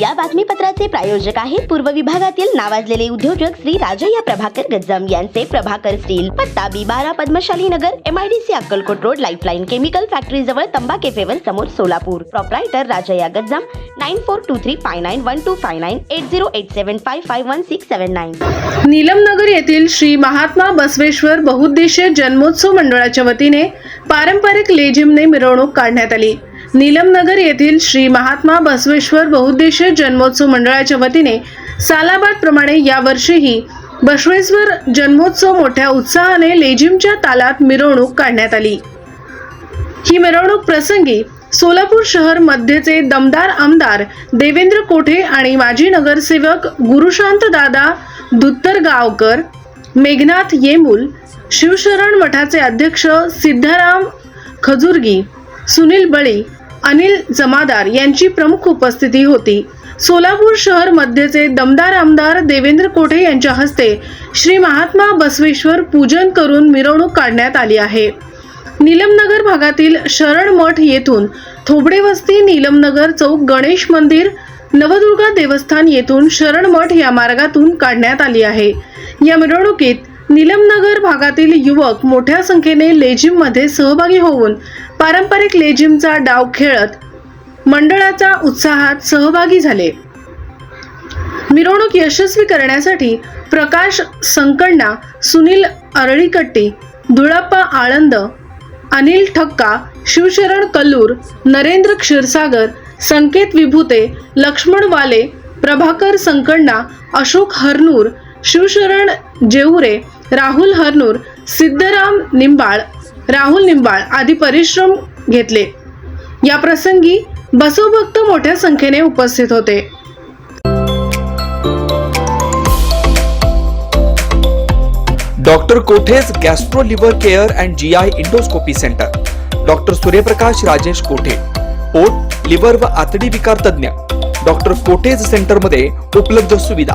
या बातमीपत्राचे प्रायोजक आहेत पूर्व विभागातील नावाजलेले उद्योजक श्री राजय्या प्रभाकर गज्जम यांचे प्रभाकर स्टील पत्ता बी बारा Padmashali Nagar MIDC Akkalkot road lifeline chemical factory जवळ तंबा केफेवर समोर Solapur. Proprietor Rajayya Gajjam nine four two three five nine one two five nine eight zero eight seven five five one six seven nine Neelamnagar येथील श्री महात्मा बसवेश्वर बहुउद्देशीय जन्मोत्सव मंडळाच्या वतीने पारंपरिक लेझिमने मिरवणूक काढण्यात आली. नीलमनगर येथील श्री महात्मा बसवेश्वर बहुद्देशीय जन्मोत्सव मंडळाच्या वतीने सालाबाद प्रमाणे यावर्षीही बसवेश्वर जन्मोत्सव मोठ्या उत्साहाने लेझिमच्या तालात मिरवणूक काढण्यात आली. ही मिरवणूक प्रसंगी सोलापूर शहर मध्यचे दमदार आमदार देवेंद्र कोठे आणि माजी नगरसेवक गुरुशांत दादा दुत्तरगावकर मेघनाथ येमूल शिवशरण मठाचे अध्यक्ष सिद्धाराम खजुर्गी सुनील बळी अनिल जमादार यांची प्रमुख उपस्थिती होती. सोलापूर शहर मध्यचे दमदार आमदार देवेंद्र कोठे यांच्या हस्ते श्री महात्मा बसवेश्वर पूजन करून मिरवणूक काढण्यात आली आहे. नीलमनगर भागातील शरण मठ येथून थोबडे वस्ती नीलमनगर चौक गणेश मंदिर नवदुर्गा देवस्थान येथून शरण मठ या मार्गातून काढण्यात आली आहे. या मिरवणुकीत नीलमनगर भागातील युवक मोठ्या संख्येने लेझिममध्ये सहभागी होऊन पारंपरिक लेझिमचा डाव खेळत मंडळाचा उत्साहात सहभागी झाले. मिरवणूक यशस्वी करण्यासाठी प्रकाश संकण्णा सुनील अरळीकट्टी धुळप्पा आळंद अनिल ठक्का शिवशरण कल्लूर नरेंद्र क्षीरसागर संकेत विभूते लक्ष्मण वाले प्रभाकर संकण्णा अशोक हरनूर शिवशरण जेऊरे राहुल हरनूर सिद्धराम निंबाळ राहुल निंबाळ आदी परिश्रम घेतले. या प्रसंगी बसवभक्त मोठ्या संख्येने उपस्थित होते. Doctor Kothe's gastro liver care and G I endoscopy centre. Doctor Suryaprakash Rajesh Kothe पोट लिव्हर व आतडी विकार तज्ज्ञ. डॉक्टर कोठेज सेंटरमध्ये उपलब्ध सुविधा.